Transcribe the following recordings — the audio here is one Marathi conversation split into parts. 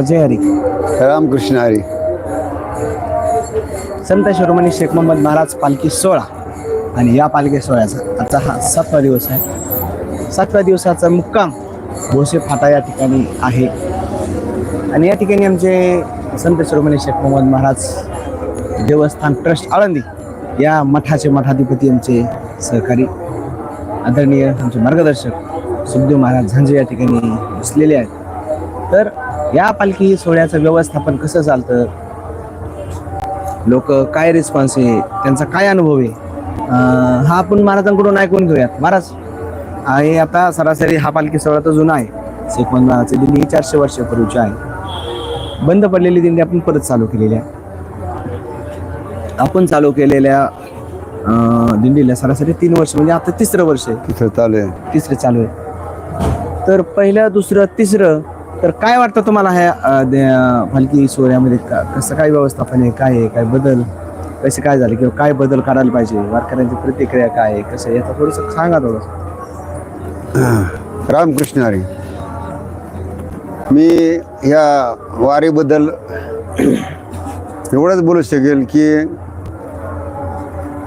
जय हरी. रामकृष्ण हरी. संत शिरोमणी शेख मोहम्मद महाराज पालखी सोहळा. आणि या पालखी सोहळ्याचा आजचा हा सातवा दिवस आहे. सातव्या दिवसाचा मुक्काम भोसे फाटा या ठिकाणी आहे. आणि या ठिकाणी आमचे संत शिरोमणी शेख मोहम्मद महाराज देवस्थान ट्रस्ट आळंदी या मठाचे मठाधिपती आमचे सहकारी आदरणीय आमचे मार्गदर्शक सुखदेव महाराज झांजे या ठिकाणी बसलेले आहेत. तर या पालखी सोहळ्याचं व्यवस्थापन कसं चालतं? लोक काय रिस्पॉन्स आहे? त्यांचा काय अनुभव आहे? अं, हा आपण महाराजांकडून ऐकून घेऊयात. महाराज आहे आता सरासरी हा पालखी सोहळा तर जुना आहे. शेख महाराजची दिंडी ही चारशे वर्षापूर्वीची आहे. बंद पडलेली दिंडी आपण परत चालू केलेली आहे आपण चालू केलेल्या अं, दिंडीला सरासरी तीन वर्ष म्हणजे आता तिसरं वर्ष आहे. तिथं चालू आहे. तिसरं चालू आहे. तर पहिलं दुसरं तिसरं तर काय वाटतं तुम्हाला ह्या अ, दे- पालखी सोहळ्यामध्ये का कसं काय व्यवस्थापन आहे काय आहे काय बदल कसे काय झाले किंवा काय बदल करायला पाहिजे वारकऱ्यांची प्रतिक्रिया काय आहे कसं याचं थोडंसं सांगा थोडंसं. रामकृष्ण हरी. मी ह्या वारीबद्दल एवढंच बोलू शकेल की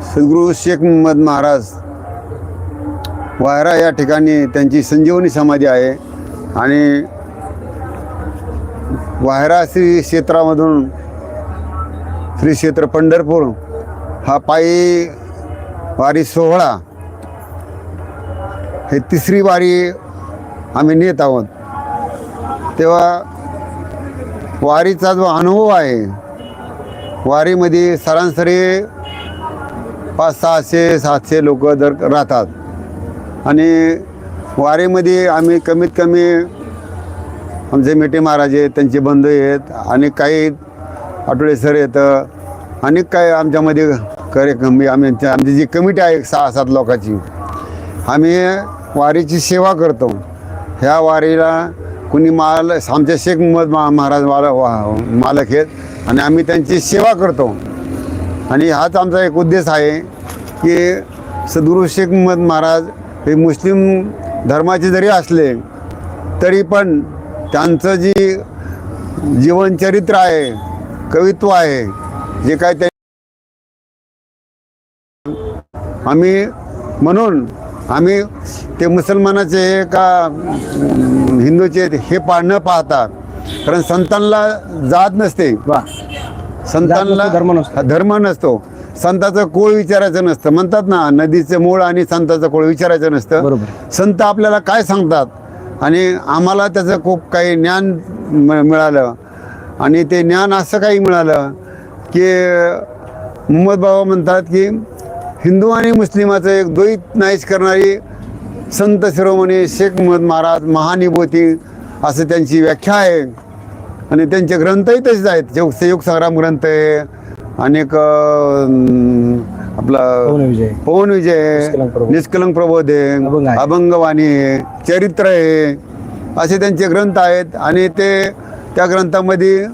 सद्गुरू शेख मोहम्मद महाराज वायरा या ठिकाणी त्यांची संजीवनी समाधी आहे आणि वायरा श्री क्षेत्रामधून श्री क्षेत्र पंढरपूर हा पायी वारी सोहळा हे तिसरी वारी आम्ही नेत आहोत. तेव्हा वारीचा जो अनुभव आहे वारीमध्ये सरासरी पाच सहाशे सातशे लोक दर राहतात. आणि वारीमध्ये आम्ही कमीत कमी आमचे मेटे महाराज आहेत त्यांचे बंधू आहेत आणि काही आठवडे सर येतं अनेक काय आमच्यामध्ये कार्यक्रम आम्ही आमची जी कमिटी आहे सहा सात लोकांची आम्ही वारीची सेवा करतो. ह्या वारीला कुणी माल आमचे शेख मोहम्मद मा महाराज माल वा- मालक आहेत आणि आम्ही त्यांची सेवा करतो. आणि हाच आमचा एक उद्देश आहे की सद्गुरू शेख मोहम्मद महाराज हे मुस्लिम धर्माचे जरी असले तरी पण त्यांचं जी जीवनचरित्र आहे कवित्व आहे जे काय ते आम्ही म्हणून आम्ही ते मुसलमानाचे का हिंदूचे हे पा न पाहता कारण संतांना जात नसते. संतांना धर्म नसतो. धर्म नसतो. संताचं कोळ विचारायचं नसतं. म्हणतात ना नदीचं मूळ आणि संताचं कोळ विचारायचं नसतं. बरोबर. संत आपल्याला काय सांगतात? आणि आम्हाला त्याचं खूप काही ज्ञान म- मिळालं. आणि ते ज्ञान असं काही मिळालं की मोहम्मद बाबा म्हणतात की हिंदू आणि मुस्लिमाचं एक द्वैत नाहीच करणारी संत शिरोमणी शेख मोहम्मद महाराज महानिभूती असं त्यांची व्याख्या आहे. आणि त्यांचे ग्रंथही तसेच आहेत. जे संयुग संग्राम ग्रंथ आहे. अनेक आपला पवन विजय. पवन विजय निष्कलंक प्रबोध. आहे. अभंगवाणी आहे चरित्र आहे असे त्यांचे ग्रंथ आहेत. आणि ते त्या ग्रंथामध्ये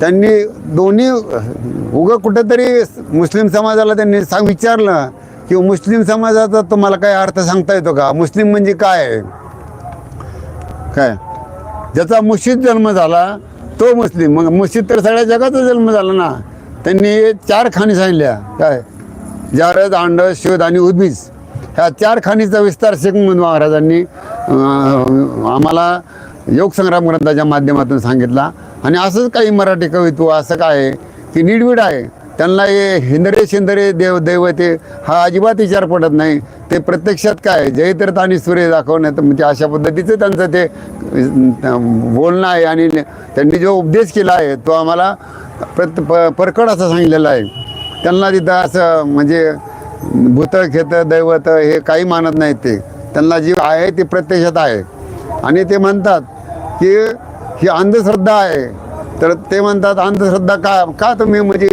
त्यांनी दोन्ही उगं कुठंतरी मुस्लिम समाजाला त्यांनी सांग विचारलं की मुस्लिम समाजाचा तुम्हाला काय अर्थ सांगता येतो का? मुस्लिम म्हणजे काय? काय? ज्याचा मुशीद जन्म झाला तो मुस्लिम. मग मुशीद तर सगळ्या जगाचा जन्म झाला ना. त्यांनी चार खाणी सांगितल्या. काय? जारद अंड शोध आणि उद्बीज ह्या चार खाणीचा विस्तार शेख महाराजांनी आम्हाला योगसंग्राम ग्रंथाच्या माध्यमातून सांगितला. आणि असंच काही मराठी कवित्व असं काय आहे की निडविड आहे. त्यांना हे हिंदरे शिंदरे देव दैवते हा अजिबात विचार पडत नाही. ते प्रत्यक्षात काय जयतीर्थ आणि सूर्य दाखवण्यात म्हणजे अशा पद्धतीचं त्यांचं ते बोलणं आहे. आणि त्यांनी जो उपदेश केला आहे तो आम्हाला प्रत प परकड असं सांगितलेला आहे. त्यांना तिथं असं म्हणजे भूत खेत दैवत हे काही मानत नाहीत ते. त्यांना जी आहे ती प्रत्यक्षात आहे. आणि ते म्हणतात की ही अंधश्रद्धा आहे. तर ते म्हणतात अंधश्रद्धा का का तुम्ही म्हणजे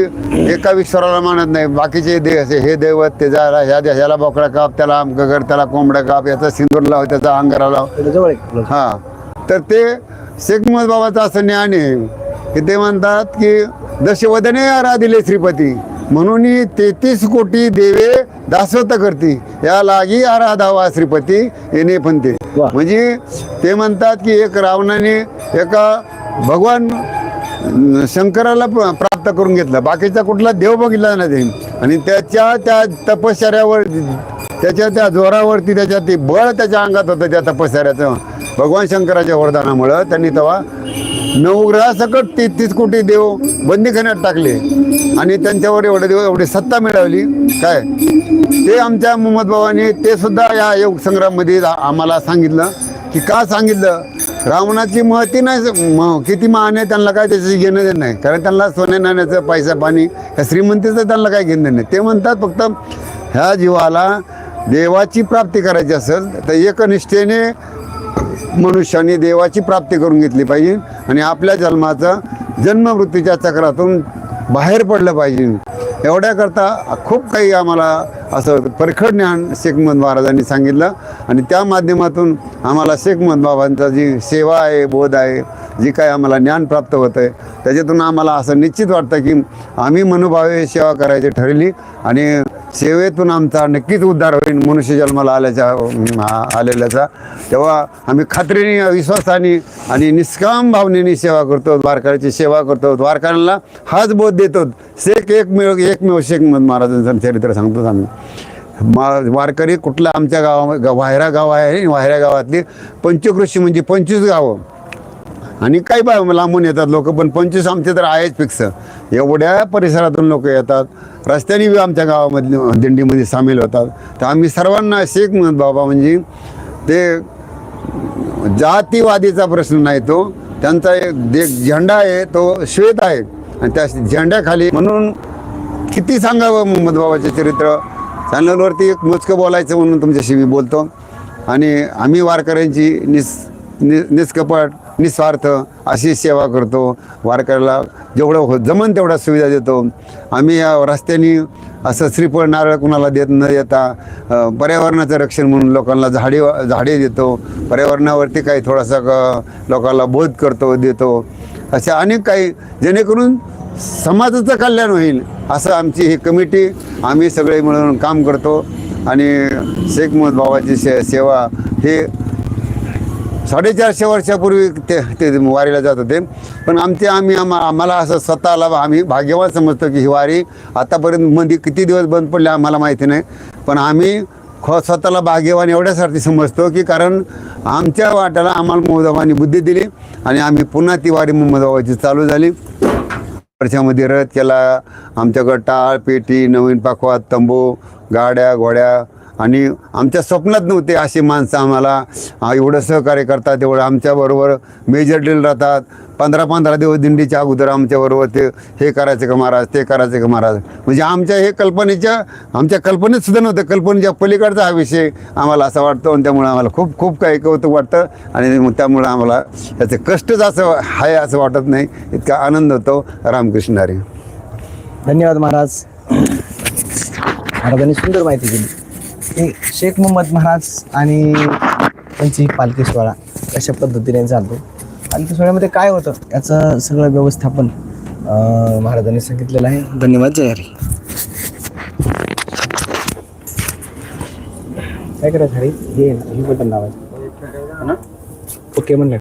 एका विश्वराला मानत नाही? बाकीचे दे असे हे दैवत ते जायला ह्या ह्याला बोकडा काप त्याला कर त्याला कोंबडा काप याचा सिंदूर लाव त्याचा अंगारा लाव. हा. तर ते शेख बाबाचं असं ज्ञान आहे की ते म्हणतात की दशवदने आराधिले श्रीपती. म्हणून तेहतीस कोटी देवे दासवत करती या लागी आराधावा श्रीपती येणे पण ते. म्हणजे ते म्हणतात की एक रावणाने एका भगवान शंकराला प्राप्त करून घेतलं बाकीचा कुठला देव बघितला नाही. आणि त्याच्या त्या तपश्चर्यावर त्याच्या त्या जोरावरती त्याच्या ते बळ त्याच्या अंगात होतं त्या तपश्चर्याचं भगवान शंकराच्या वरदानामुळं त्यांनी तेव्हा नवग्रहासकट तीस कोटी देव बंदीखान्यात टाकले. आणि त्यांच्यावर एवढे देव एवढी सत्ता मिळवली काय? ते आमच्या मोहम्मद ते सुद्धा या योग संग्राममध्ये आम्हाला सांगितलं की का सांगितलं? रावणाची महती नाही म- किती महान आहे त्यांना काय त्याच्याशी घेणं देणं नाही. कारण त्यांना सोन्या नाण्याचं पैसा पाणी ह्या श्रीमंतीचं त्यांना काय घेणं नाही. ते म्हणतात फक्त ह्या जीवाला देवाची प्राप्ती करायची असेल तर एकनिष्ठेने मनुष्याने देवाची प्राप्ती करून घेतली पाहिजे आणि आपल्या जन्माचं जन्ममृत्यूच्या चक्रातून बाहेर पडलं पाहिजे. एवढ्याकरता खूप काही आम्हाला असं परखड ज्ञान शेखमद महाराजांनी सांगितलं आणि त्या माध्यमातून आम्हाला शेखमद बाबांचा जी सेवा आहे बोध आहे जी काय आम्हाला ज्ञान प्राप्त होतं आहे त्याच्यातून आम्हाला असं निश्चित वाटतं की आम्ही मनोभावे सेवा करायची ठरली आणि सेवेतून आमचा नक्कीच उद्धार होईल मनुष्य जन्माला आल्याच्या आलेल्याचा. तेव्हा आम्ही खात्रीने विश्वासाने आणि निष्काम भावनेने सेवा करतो द्वारकाची सेवा करतो. द्वारकांना हाच बोध देतो. शेख एकमेव एकमेव शेख महाराजांचं चरित्र सांगतो आम्ही. मा वारकरी कुठला आमच्या गावा गा- वायरा गाव आहे वायऱ्या गावातली पंचकृषी म्हणजे पंचवीस गावं. आणि काही बा लांबून येतात लोक पण पंचवीस आमचे तर आहेच फिक्स एवढ्या परिसरातून लोक येतात. रस्त्याने बी आमच्या गावामधले दिंडीमध्ये सामील होतात. तर आम्ही सर्वांना शेख म्हणत बाबा म्हणजे ते जातीवादीचा प्रश्न नाही तो. त्यांचा एक जे झेंडा आहे तो श्वेत आहे. आणि त्या झेंड्याखाली म्हणून किती सांगावं मोहम्मद बाबाचे चरित्र? चॅनलवरती एक मोजकं बोलायचं म्हणून तुमच्याशी मी बोलतो. आणि आम्ही वारकऱ्यांची निस नि निष्कपट निस्वार्थ अशी सेवा करतो. वारकऱ्याला जेवढं हो जमन तेवढ्या सुविधा देतो. आम्ही या रस्त्याने असं श्रीफळ नारळ कुणाला देत न देता पर्यावरणाचं रक्षण म्हणून लोकांना झाडे झाडे देतो. पर्यावरणावरती काही थोडासा क- लोकांना बोध करतो देतो. अशा अनेक काही जेणेकरून समाजाचं कल्याण होईल असं आमची ही कमिटी आम्ही सगळे मिळून काम करतो. आणि शेख मोहम्मद बाबाची से सेवा हे साडेचारशे वर्षापूर्वी ते ते वारीला जात होते. पण आमचे आम्ही आम्हा आम्हाला असं स्वतःला आम्ही भाग्यवान समजतो की ही वारी आतापर्यंत मध्ये किती दिवस बंद पडले आम्हाला माहिती नाही. पण आम्ही ख स्वतःला भाग्यवान एवढ्यासाठी समजतो की कारण आमच्या वाट्याला आम्हाला मोहम्मदाबांनी बुद्धी दिली आणि आम्ही पुन्हा ती वारी मोहम्मदाबाची चालू झाली. वर्षामध्ये रथ केला. आमच्याकडं टाळ पेटी नवीन पाकवात तंबू गाड्या घोड्या आणि आमच्या स्वप्नात नव्हते अशी माणसं आम्हाला एवढं सहकार्य करतात एवढं आमच्याबरोबर मेजर ड्रिल राहतात. पंधरा पंधरा दिवस दिंडीच्या अगोदर आमच्याबरोबर ते हे करायचं का महाराज ते करायचं का महाराज? म्हणजे आमच्या हे कल्पनेच्या आमच्या कल्पनेत सुद्धा नव्हतं. कल्पनेच्या पलीकडचा हा विषय आम्हाला असा वाटतो आणि त्यामुळे आम्हाला खूप खूप काही कौतुक वाटतं आणि मग त्यामुळं आम्हाला त्याचे कष्टच असं आहे असं वाटत नाही इतका आनंद होतो. रामकृष्ण हरे. धन्यवाद महाराज. महाराजांनी सुंदर माहिती दिली. हे शेख मोहम्मद महाराज आणि त्यांची पालखी सोहळा अशा पद्धतीने चालतो पालखी सोहळ्यामध्ये काय होतं याचं सगळं व्यवस्थापन महाराजांनी सांगितलेलं आहे. धन्यवाद जय हरी. काय करायचं हरी? ये हे बटन लावायचं. ओके म्हणलं.